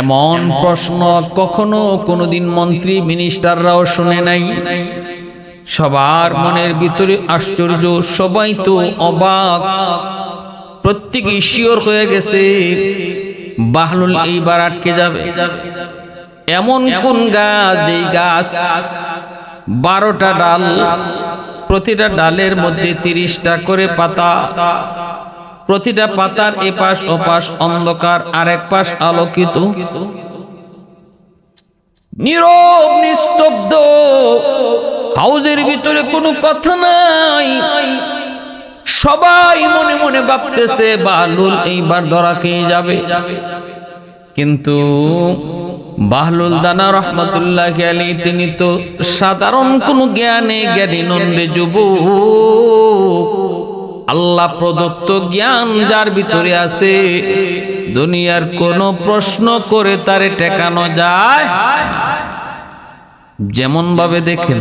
এমন প্রশ্ন কখনো কোনোদিন মন্ত্রী মিনিস্টাররাও শুনে নাই। সবার মনের ভিতরে আশ্চর্য সবাই তো অবাক। প্রত্যেকে শিওর হয়ে গেছে বাহলুল এইবার আটকে যাবে। এমন কোন গাছ যেই গাছ বারোটা ডাল প্রতিটা ডালের মধ্যে তিরিশটা করে পাতা। প্রতিটা পাতার এপাশ ওপাশ অন্ধকার আর এক পাশ আলোকিত। নীরব নিস্তব্ধ হাউজের ভিতরে কোনো কথা নাই। সবাই মনে মনে ভাবতেছে বাহলুল এইবার ধরা খেয়ে যাবে। কিন্তু বাহলুল দানা রহমতুল্লাহ আলী তিনি তো সাধারণ কোনো জ্ঞানে জ্ঞানী নন্দে যুবক। আল্লাহ প্রদত্ত জ্ঞান যার ভিতরে আছে, দুনিয়ার কোন প্রশ্ন করে তারে টেকানো যায়? যেমন ভাবে দেখেন,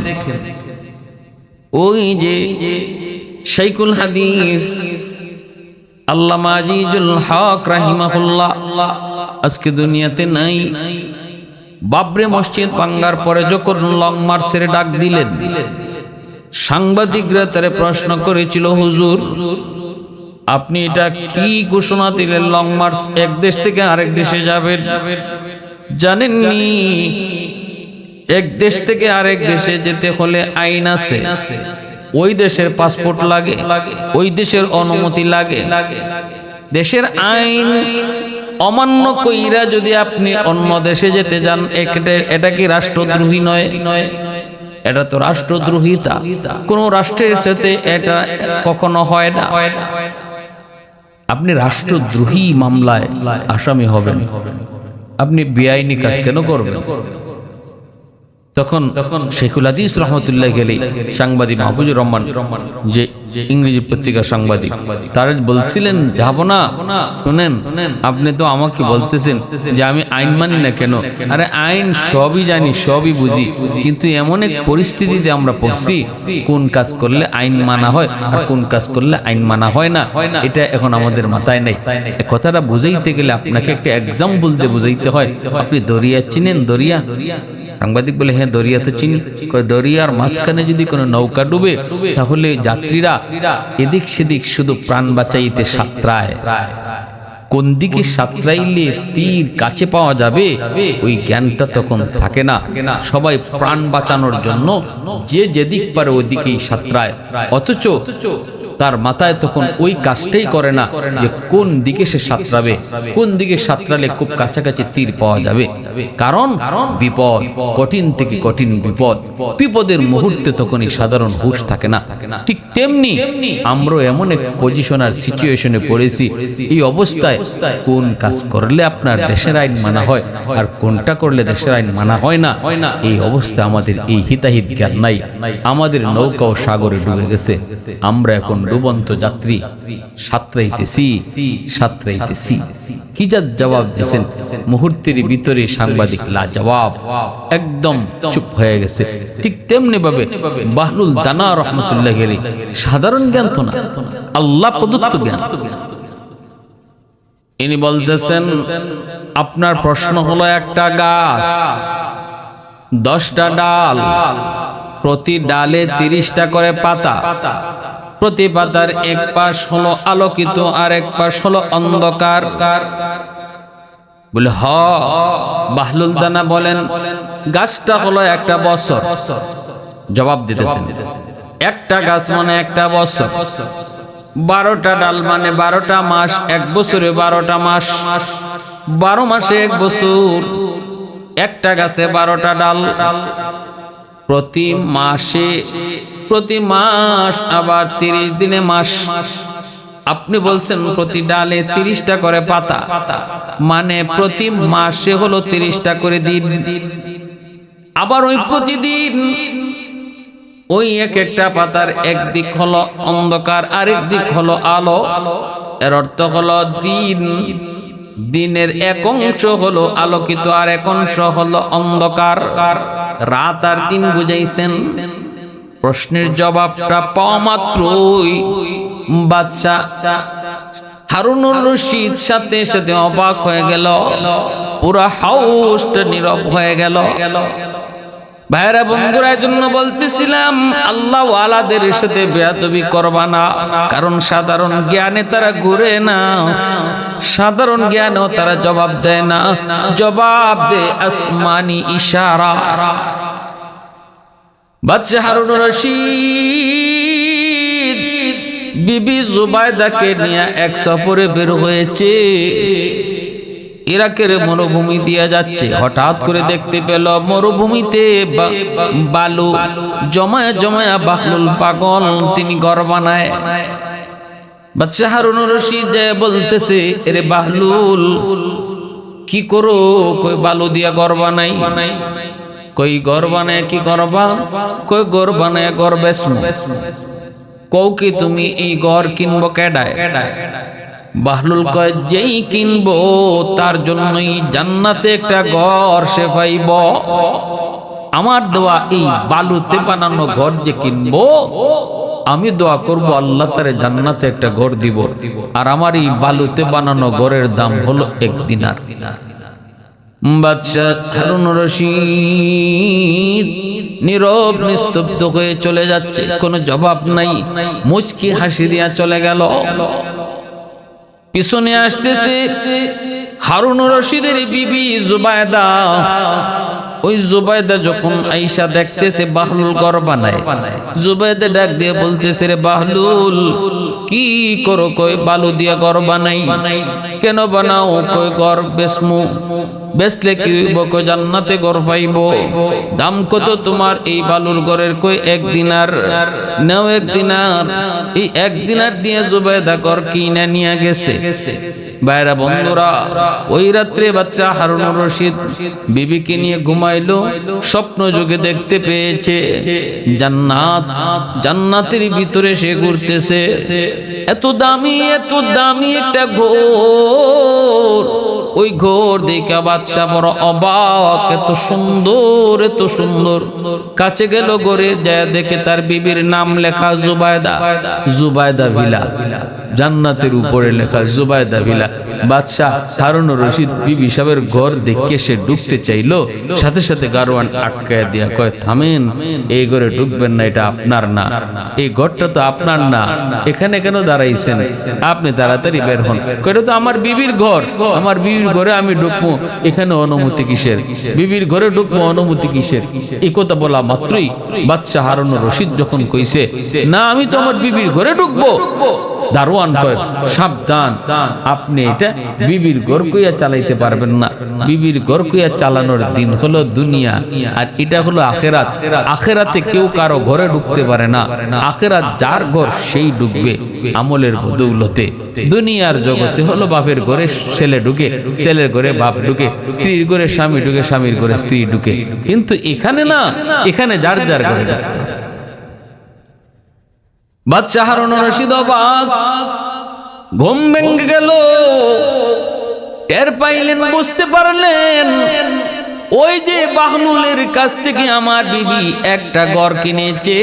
ওই যে শাইকুল হাদিস, আল্লামা আজিজুল হক রাহিমাহুল্লাহ, আজকে দুনিয়াতে নাই। বাবরে মসজিদ ভাঙ্গার পরে যখন লং মার্চের ডাক দিলেন সাংবাদিকরা তারে প্রশ্ন করেছিল, হুজুর, আপনি এটা কি ঘোষণা দিলেন? লং মার্চ এক দেশ থেকে আরেক দেশে যাবেন। জানেননি? এক দেশ থেকে আরেক দেশে যেতে হলে আইন আছে। ওই দেশের পাসপোর্ট লাগে, ওই দেশের অনুমতি লাগে। দেশের আইন অমান্য কইরা যদি আপনি অন্য দেশে যেতে যান এটা- কি রাষ্ট্রদ্রোহী নয় নয়? এটা তো রাষ্ট্রদ্রোহিতা। কোন রাষ্ট্রের সাথে এটা কখনো হয় না। আপনি রাষ্ট্রদ্রোহী মামলায় আসামি হবেন। আপনি বেআইনি কাজ কেন করবেন? তখন তখন শেখুল হাদিস রহমতুল্লাহ গেলে সাংবাদিক মাহফুজুর রহমান, যে ইংরেজি পত্রিকার সাংবাদিক, তারা বলছিলেন, যাব না। শুনেন, আপনি তো আমাকে বলতেছেন যে আমি আইন মানি না কেন? আরে আইন সবই জানি, সবই বুঝি, কিন্তু এমন এক পরিস্থিতিতে আমরা পড়ছি, কোন কাজ করলে আইন মানা হয় আর কোন কাজ করলে আইন মানা হয় না। এটা এখন আমাদের মাথায় নেই। কথাটা বুঝাইতে গেলে আপনাকে একটা এক্সাম্পল দিয়ে বুঝাইতে হয়। আপনি দরিয়া চিনেন, দরিয়া? সাংবাদিক বলে হ্যাঁ দরিয়া তো চিনি। দরিয়ার মাঝখানে যদি কোনো নৌকা ডুবে, তাহলে যাত্রীরা এদিক সেদিক শুধু প্রাণ বাঁচাইতে সাঁতরায়। কোন দিকে সাঁতরাইলে তীর কাছে পাওয়া যাবে, ওই জ্ঞানটা তখন থাকে না। সবাই প্রাণ বাঁচানোর জন্য যে যেদিক পারে ওদিকেই সাঁতরায়। অথচ তার মাথায় তখন ওই কাজটাই করে না যে কোন দিকে সে সাঁতরাবে কোন দিকে সাঁতরালে খুব কাছাকাছি তীর পাওয়া যাবে। কারণ বিপদ কঠিন থেকে কঠিন বিপদ। বিপদের মুহূর্তে তখন এই সাধারণ হুশ থাকে না। ঠিক তেমনি আমরা এমন এক পজিশন আর সিচুয়েশনে পড়েছি। এই অবস্থায় কোন কাজ করলে আপনার দেশের আইন মানা হয়? আর কোনটা করলে দেশের আইন মানা হয় না? এই অবস্থা আমাদের এই হিতাহিত জ্ঞান নাই। আমাদের নৌকা ও সাগরে ডুবে গেছে। আমরা এখন ডুবন্ত যাত্রী সাঁতরাইতেছি সাঁতরাইতেছি কি যা জবাব দিয়েছেন? মুহূর্তের ভিতরে সাংবাদিক লা জবাব একদম চুপ হয়ে গেছে। ঠিক তেমনি ভাবে বাহলুল দানা রহমতুল্লাহ গেলি সাধারণ জ্ঞান তো না। আল্লাহ প্রদত্ত জ্ঞান। ইনি বলতেছেন, আপনার প্রশ্ন হলো একটা গাছ, দশটা ডাল, প্রতি ডালে তিরিশটা করে পাতা। প্রতি পাতার এক পাশ হলো আলোকিত আর এক পাশ হলো অন্ধকার। বলে, হ, বাহলুল দানা বলেন, গাছটা হলো একটা বছর। জবাব দিতেছেন, একটা গাছ মানে একটা বছর। বারোটা ডাল মানে বারোটা মাস, এক বছরে বারোটা মাস। বারো মাসে এক বছর, একটা গাছে বারোটা ডাল। প্রতি মাসে প্রতি মাস আবার তিরিশ দিনে মাস। আপনি বলছেন প্রতি ডালে তিরিশটা করে পাতা। মানে প্রতি মাসে হলো তিরিশটা করে দিন। আবার ওই প্রতিদিন ওই এক একটা পাতার একদিক হলো অন্ধকার আরেক দিক হলো আলো। এর অর্থ হলো দিন। দিনের এক অংশ হলো আলোকিত আর এক অংশ হলো অন্ধকার। রাত আর দিন বুঝাইছেন। প্রশ্নের জবাবটা পাওয়া মাত্রই বাদশাহ হারুনুর রশিদ সাথে সাথে অবাক হয়ে গেল। পুরা হাউসটা নীরব হয়ে গেল। ভাইরা বন্ধুরা জন্য বলতেছিলাম, আল্লাহ ওয়ালাদের সাথে বেয়াদবি করবা না। কারণ সাধারণ জ্ঞানে তারা ঘুরে না। সাধারণ জ্ঞানেও তারা জবাব দেয় না। জবাব দেয় আসমানি ইশারা। বাচ্চা হারুন রশিদ বিবি জুবাইদাকে নিয়ে এক সফরে বের হয়েছে। ইরাকের মরুভূমি দিয়ে যাচ্ছে। হঠাৎ করে দেখতে পেল মরুভূমিতে বালু। জমায়া জমায়া বাহলুল পাগল তিনি ঘর বানায়। বাচ্চা হারুন রশিদ যায় বলতেছে এরে বাহলুল কি করো? কই বালু দিয়া ঘর বানাই? কই ঘর বানায় কি করবা? কই ঘর বানায় ঘর বেসমু? কও কি তুমি এই ঘর কিনবো কেডায়? বাহলুল কয়, যেই কিনবো, তার জন্যই জান্নাতে একটা ঘর সে পাইব। আমার দোয়া এই বালুতে বানানো ঘর যে কিনবো, আমি দোয়া করব আল্লাহ তারে জান্নাতে একটা ঘর দিব। আর আমার এই বালুতে বানানো ঘরের দাম হলো এক দিনার। নীরব, নিস্তব্ধ হয়ে চলে যাচ্ছে। কোনো জবাব নাই। মুচকি হাসি দিয়া চলে গেল। পিছনে আসতেছে হারুন রশিদের বিবি জুবায়দা। ওই জুবায়দা যখন আইসা দেখতেছে বাহলুল ঘর বানায়, জুবায়দা ডাক দিয়ে বলতেছে, রে বাহলুল, কি করো কই? বালু দিয়া ঘর বানাই। কেন বানাও? কই ঘর বেসমু? বেসলে কি হইব কই জান্নাতে ঘর পাইব। দাম কত তোমার এই বালুর ঘরের কই? এক দিনার। নাও এক দিনার। এই এক দিনার দিয়ে জুবায়দা ঘর কিনে নিয়ে গেছে। বাইরা বন্ধুরা ওই রাত্রে বাচ্চা হারুন রশিদ বিবিকে নিয়ে ঘুমাইলো। স্বপ্ন যুগে দেখতে পেয়েছে। জান্নাত। জান্নাতের ভিতরে সে ঘুরতেছে। এত দামি এত দামি একটা ঘোর। ওই ঘোর দেখা বাদশা বড় অবাক, এত সুন্দর এত সুন্দর। কাছে গেল ঘরে, যায় দেখে তার বিবির নাম লেখা জুবায়দা জুবায়দা ভিলা। জান্নাতের উপরে লেখা জুবায়দা ভিলা। বাদশাহ হারুন রশিদ বিবি সাহেবের ঘর দেখে সে ঢুকতে চাইলো। সাথে সাথে গারোয়ান আটকায় দিয়া কয়, থামেন, এই ঘরে ঢুকবেন না, এটা আপনার না। এই ঘরটা তো আপনার না। এখানে কেন দাঁড়াইছেন? আপনি তাড়াতাড়ি বের হন। কয়টা তো আমার বিবির ঘর। আমার বিবির ঘরে আমি ঢুকবো। এখানে অনুমতি কিসের? বিবির ঘরে ঢুকবো, অনুমতি কিসের? এই কথা বলা মাত্রই বাদশাহ হারুন রশিদ যখন কইছে, না, আমি তো আমার বিবির ঘরে ঢুকবো। দারোয়ান কয়, সাবধান, আপনি এটা বিবির ঘর চালাইতে পারবেন না। বিবির চালানোর দিন হলো দুনিয়া, আর এটা হলো আখেরাত। আখেরাতে কেউ কারও ঘরে ঢুকতে পারে না। আখেরাত যার ঘর সেই ঢুকবে আমলের দুনিয়ার জগতে হলো বাপের ঘরে ছেলে ঢুকে, ছেলের ঘরে বাপ ঢুকে, স্ত্রীর ঘরে স্বামী ঢুকে, স্বামীর ঘরে স্ত্রী ঢুকে। কিন্তু এখানে না, এখানে যার যার ঘরে। বাচ্চা হারুন রশিদ অবাক ঘুম ভেঙে গেল। টের পাইলেন বুঝতে পারলেন ওই যে বাহলুলের কাছ থেকে আমার বিবি একটা ঘর কিনেছে।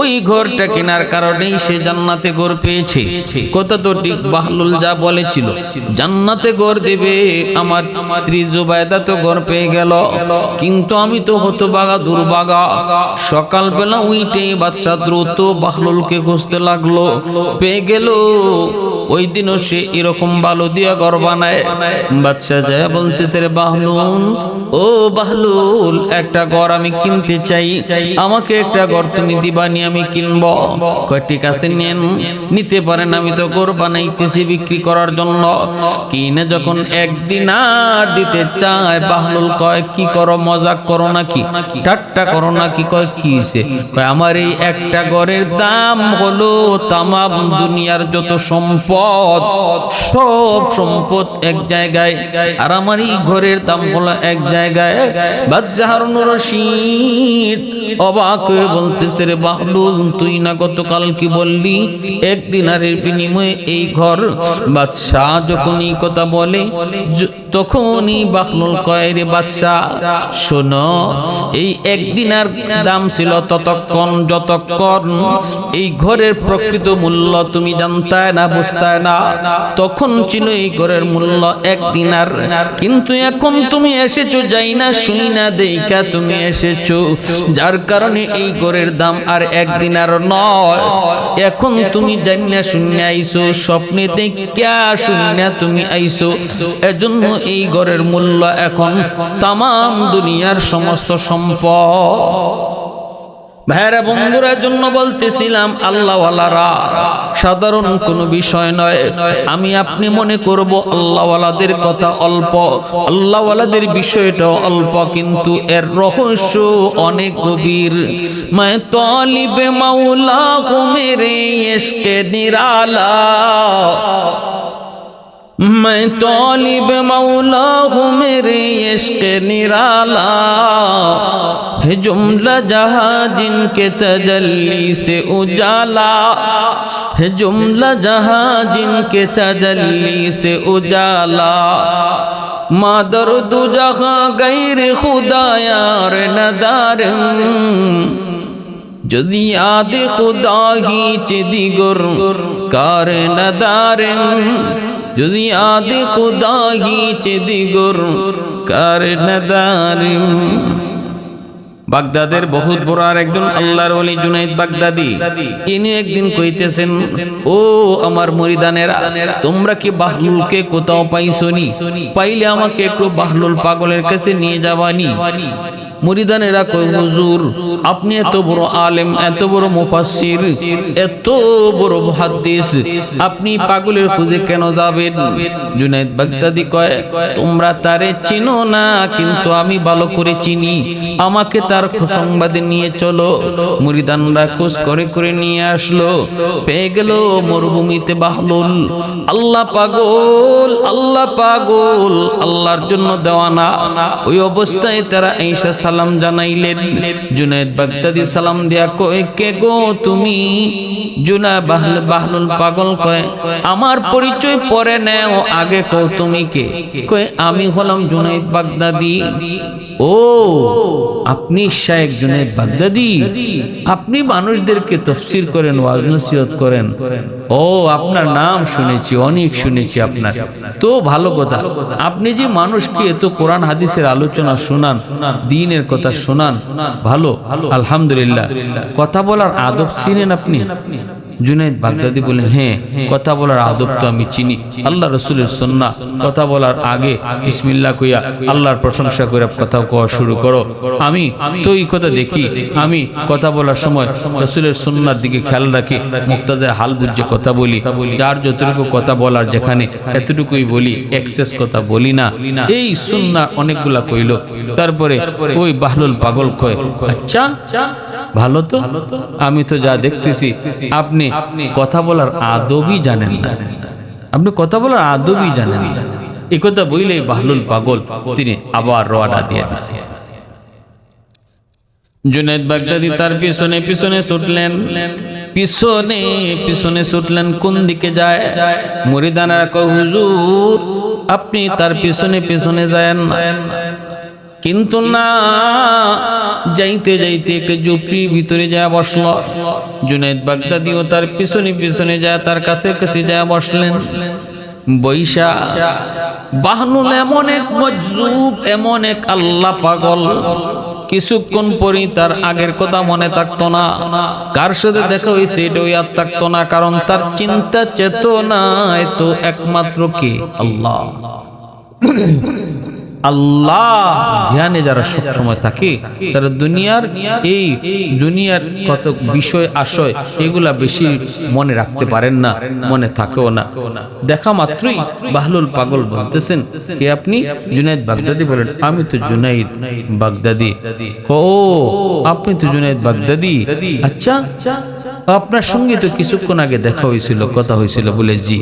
ওই ঘরটা কেনার কারণেই সে জান্নাতে ঘর পেয়েছে। কথা তো ঠিক বাহলুল যা বলেছিল, জান্নাতে ঘর দেবে, আমার স্ত্রী জুবায়দা তো ঘর পেয়ে গেল। কিন্তু আমি তো হতো বাগা দুর্বাগা। সকালবেলা উইটে বাদশা দ্রুত বাহলুলকে খুঁজতে লাগল, পেয়ে গেল। ওই দিনও সে এরকম বালু দিয়া ঘর বানায়। বাদশা যায় বলতেছে রে বাহলুল ও বাহলুল, একটা ঘর আমি কিনতে চাই। আমাকে একটা ঘর তুমি দিবানি আমি কিনব। ঠিক আছে, নেন। নিতে পারেন, আমি তো ঘর বানাইতেছি বিক্রি করার জন্য। কিনে যখন একদিন আর দিতে চায়, বাহলুল কয়, কি করো, মজাক করো নাকি? ঠাট্টা করো নাকি? কয়, কি হয়েছে আমার এই একটা ঘরের দাম হলো তামাম দুনিয়ার যত সম্পদ, সব সম্পদ এক জায়গায়। আর আমার এই ঘরের দাম হলো এক জায়গায় এই দাম ছিল ততক্ষণ যতক্ষণ এই ঘরের প্রকৃত মূল্য তুমি জানতায় না, বুঝতায় না, তখন ছিল এই ঘরের মূল্য একদিন আর। কিন্তু এখন তুমি এসেছ যাই না শুই না দেখা তুমি এসেছ। যার কারণে এই ঘরের দাম আর একদিন আর নয়। এখন তুমি জানি না শুনি আইসো, স্বপ্নে দেখা শুনি না তুমি আইসো। এজন্য এই ঘরের মূল্য এখন তাম দুনিয়ার সমস্ত সম্পদ। ভাইরা বন্ধুরা জন্য বলতেছিলাম, আল্লাহওয়ালারা, সাধারণ কোনো বিষয় নয়। আমি আপনি মনে করব, আল্লাহওয়ালাদের কথা অল্প। আল্লাহওয়ালাদের বিষয়টা অল্প, কিন্তু এর রহস্য অনেক গভীর। মায় তলিবে মাওলা মেরে এসকে নিরালা। میں طالب مولا ہوں میرے عشق نرالا ہے جملہ جہاں جن کے تجلی سے اجالا ہے جملہ جہاں جن کے تجلی سے اجالا مادر دو جہاں غیر خدا یار ندارم جز یاد خدا ہی چی گر کار ندارم যদি আদি খুদাহি চেদিগুর কার নাদারিম বাগদাদের বহুত বড় আর একজন আল্লাহর ওলি জুনাইদ বাগদাদি, ইনি একদিন কইতেছেন, ও আমার মরিদানেরা, তোমরা কি বাহলুলকে কোথাও পাইছনি? পাইলে আমাকে একটু বাহলুল পাগলের কাছে নিয়ে যাওয়ানি মুরিদানেরা কই হুজুর, আপনি এত বড় আলেম, এত বড় মুফাসসির, এত বড় মুহাদ্দিস, আপনি পাগলের খুঁজে কেন যাবেন? জুনাইদ বাগদাদি কয়, তোমরা তারে চিনো না, কিন্তু আমি ভালো করে চিনি। আমাকে তার সংবাদে নিয়ে চলো। মুরিদানরা খোঁজ করে করে নিয়ে আসলো। পেয়ে গেল মরুভূমিতে বাহলুল। আল্লাহ পাগল আল্লাহ পাগল, আল্লাহর জন্য দেওয়ানা ওই অবস্থায় তারা ঈশা সালাম জানাইলেন। জুনাইদ বাগদাদি সালাম দিয়া কয়, কে গো তুমি? জুনা বাহল, বাহলুল পাগল কয়, আমার পরিচয় পরে নেও, আগে কও তুমি কে? কয়, আমি হলাম জুনাইদ বাগদাদি। ও, আপনি শায়েক জুনাইদ বাগদাদি? আপনি মানুষদেরকে তফসির করেন, ওয়াজ নসিহত করেন। ও, আপনার নাম শুনেছি, অনেক শুনেছি আপনার। তো ভালো কথা, আপনি যে মানুষকে এত কোরআন, হাদিসের আলোচনা শোনান, দিনের কথা শোনান ভালো আলহামদুলিল্লাহ। কথা বলার আদব চিনেন আপনি? জুনাইদ বাগদাদি বলেন হ্যাঁ কথা বলার আদব তো আমি চিনি। আল্লাহ রসুলের সন্না কথা বলার আগে বিসমিল্লাহ কইয়া আল্লাহর প্রশংসা করে কথা কোয়া শুরু করো। আমি তো এই কথা দেখি। আমি কথা বলার সময় রসুলের সন্ন্যার দিকে খেয়াল রাখি। মুক্তাদের হাল বুঝে কথা বলি। যার যতটুকু কথা বলার যেখানে এতটুকুই বলি এক্সেস কথা বলি না। এই সুন্না অনেকগুলা কইল। তারপরে ওই বাহলুল পাগল কয় আচ্ছা ভালো তো? আমি তো যা দেখতেছি আপনি কথা বলার আদবই জানেন না। আপনি কথা বলার আদবই জানেন না। এই কথা বইলে বাহলুল পাগল। তিনি আবার রওয়ানা দিয়ে দিছে। জুনেদ বাগদাদি তার পিছনে পিছনে ছুটলেন। পিছনে পিছনে ছুটলেন কোন দিকে যায়? মুরিদানারা কয় হুজুর আপনি তার পিছনে পিছনে যায় না। কিন্তু না, যাইতে যাইতে একটু জুপড়ির ভিতরে যা বসল। জুনাইদ বাগদাদিও তার পিছনে পিছনে যায়, তার কাছে কাছে যা বসলেন। বৈশা, বাহনুল এমন এক মজুব এমন এক আল্লাহ পাগল। কিছুক্ষণ পরই তার আগের কথা মনে থাকতো না। কার সাথে দেখা হয়েছে এটাও ইয়াদ থাকতো না, কারণ তার চিন্তা চেতনা তো একমাত্র কে? আল্লাহ। আল্লাহ ধ্যানে যারা সব সময় থাকে তারা দুনিয়ার এই দুনিয়ার কত বিষয় আশয় এগুলা বেশি মনে রাখতে পারেন না মনে থাকেও না। দেখা মাত্রই বাহলুল পাগল বলতেছেন কে আপনি? জুনাইদ বাগদাদি বলেন আমি তো জুনাইদ বাগদাদি। ও আপনি তো জুনাইদ বাগদাদি। আচ্ছা আপনার সঙ্গে তো কিছুক্ষণ আগে দেখা হয়েছিল কথা হয়েছিল বলে জি।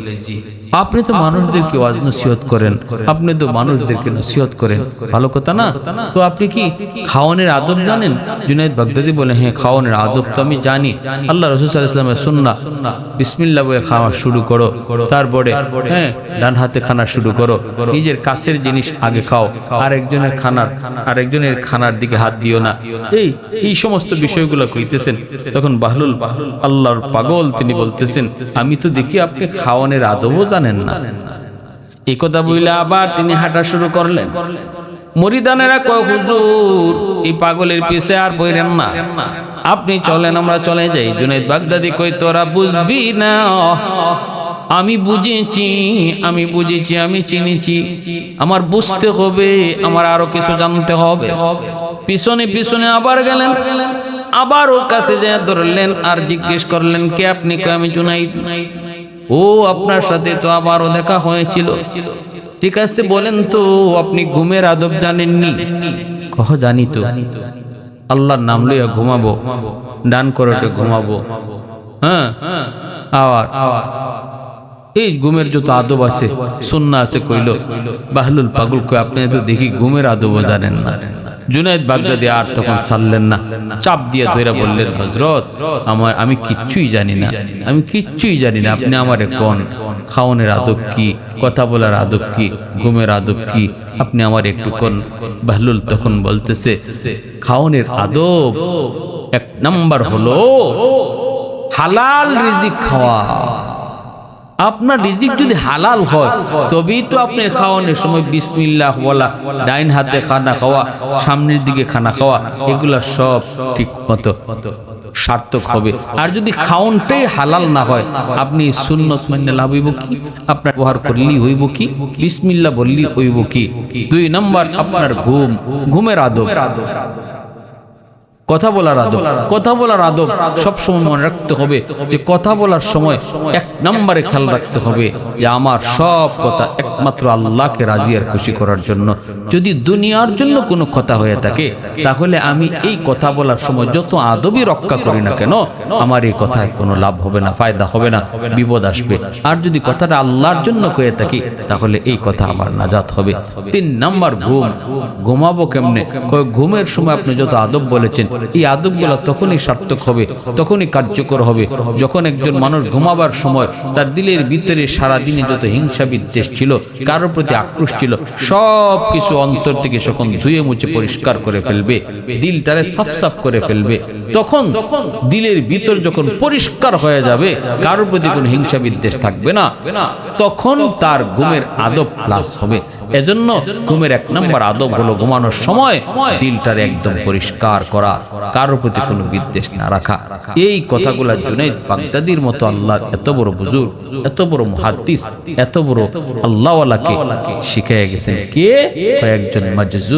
আপনি তো মানুষদেরকে ওয়াজ নসিহত করেন। আপনি তো মানুষদেরকে নসিহত করেন। ভালো কথা না? তো আপনি কি খাওয়ানোর আদব জানেন? জুনাইদ বাগদাদি বলে হ্যাঁ খাওয়ানোর আদব তো আমি জানি। আল্লাহ রসুল ইসলামের সুন্না বিসমিল্লা বলে খাওয়া শুরু করো। তারপরে হ্যাঁ ডান হাতে খানা শুরু করো। নিজের কাছের জিনিস আগে খাও। আরেকজনের খানার আরেকজনের খানার দিকে হাত দিও না। এই এই সমস্ত বিষয়গুলো কইতেছেন। তখন বাহলুল বাহলুল আল্লাহর পাগল তিনি বলতেছেন আমি তো দেখি আপনি খাওয়ানোর আদবও জানেন না। এই কথা বইলে আবার তিনি হাঁটা শুরু করলেন। মরিদানেরা কয়, হুজুর, এই পাগলের পিছে আর বইরেন না। আপনি চলেন, আমরা চলে যাই। জুনাইদ বাগদাদি কই তোরা বুঝবি না। আমি বুঝেছি আমি বুঝেছি, আমি চিনেছি। আমার বুঝতে হবে, আমার আরও কিছু জানতে হবে। পিছনে পিছনে আবার গেলেন। আবার ওর কাছে যায় ধরলেন আর জিজ্ঞেস করলেন, কে আপনি? কে আমি জুনাইদ। ও, আপনার সাথে তো আবারও দেখা হয়েছিল। ঠিক আছে, বলেন তো, আপনি ঘুমের আদব জানেননি? কহ জানি তো আল্লাহর নাম লইয়া ঘুমাবো, ডান করোটে ঘুমাবো। হ্যাঁ? আবার এই ঘুমের যত আদব আছে সুন্না আছে কইল, বাহলুল পাগল কই আপনি তো দেখি ঘুমের আদবও জানেন না। জুনাইদ বাগদাদি আর তখন ছাড়লেন না। চাপ দিয়ে ধরে বললেন হজরত আমার আমি কিচ্ছুই জানি না। আমি কিচ্ছুই জানি না। আপনি আমারে কোন। খাওয়ানোর আদব কি? কথা বলার আদব কি? ঘুমের আদব কি? আপনি আমার একটু কোন। বাহলুল তখন বলতেছে খাওয়ানোর আদব এক নাম্বার হলো হালাল রিজিক খাওয়া। আপনার রিজিক যদি হালাল হয় তবেই তো আপনি খাওয়ানোর সময় বিসমিল্লাহ বলা ডাইন হাতে খানা খাওয়া সামনের দিকে খানা খাওয়া এগুলা সব ঠিক মতো সার্থক হবে। আর যদি খাওনটাই হালাল না হয় আপনি সুন্নত মান্য লাভ হইব কি? আপনার ব্যবহার করলেই হইব কি? বিসমিল্লাহ বললেই হইব কি? দুই নম্বর আপনার ঘুম ঘুমের আদব। কথা বলার আদব। কথা বলার আদব সব সময় মনে রাখতে হবে যে কথা বলার সময় এক নম্বরে খেয়াল রাখতে হবে যে আমার সব কথা একমাত্র আল্লাহকে রাজি আর খুশি করার জন্য। যদি দুনিয়ার জন্য কোনো কথা হয়ে থাকে তাহলে আমি এই কথা বলার সময় যত আদবই রক্ষা করি না কেন আমার এই কথায় কোনো লাভ হবে না ফায়দা হবে না বিপদ আসবে। আর যদি কথাটা আল্লাহর জন্য কয়ে থাকি তাহলে এই কথা আমার নাজাত হবে। তিন নাম্বার ঘুম। ঘুমাবো কেমনে কয় ঘুমের সময় আপনি যত আদব বলেছেন এই আদবগুলো তখনই সার্থক হবে, তখনই কার্যকর হবে। যখন একজন মানুষ ঘুমাবার সময় তার দিলের ভিতরে সারা দিনে যত হিংসা বিদ্বেষ ছিল, কারোর প্রতি আক্রোশ ছিল, সব কিছু অন্তর থেকে যখন ধুয়ে মুছে পরিষ্কার করে ফেলবে দিলটারে সাফ সাফ করে ফেলবে। তখন দিলের ভিতর যখন পরিষ্কার হয়ে যাবে, কারোর প্রতি কোনো হিংসা বিদ্বেষ থাকবে না। তখন তার ঘুমের আদব প্লাস হবে। এজন্য ঘুমের এক নম্বর আদব হলো ঘুমানোর সময় দিলটারে একদম পরিষ্কার করা, কারোর প্রতি কোনো বিদ্বেষ না রাখা। এই কথাগুলা জুনাইদ বাগদাদির মতো আল্লাহ এত বড় বুজুর এত বড় মুহাদ্দিস, এত বড় আল্লাহওয়ালাকে শিখিয়ে গেছেন কে? কয়েকজন মাজজু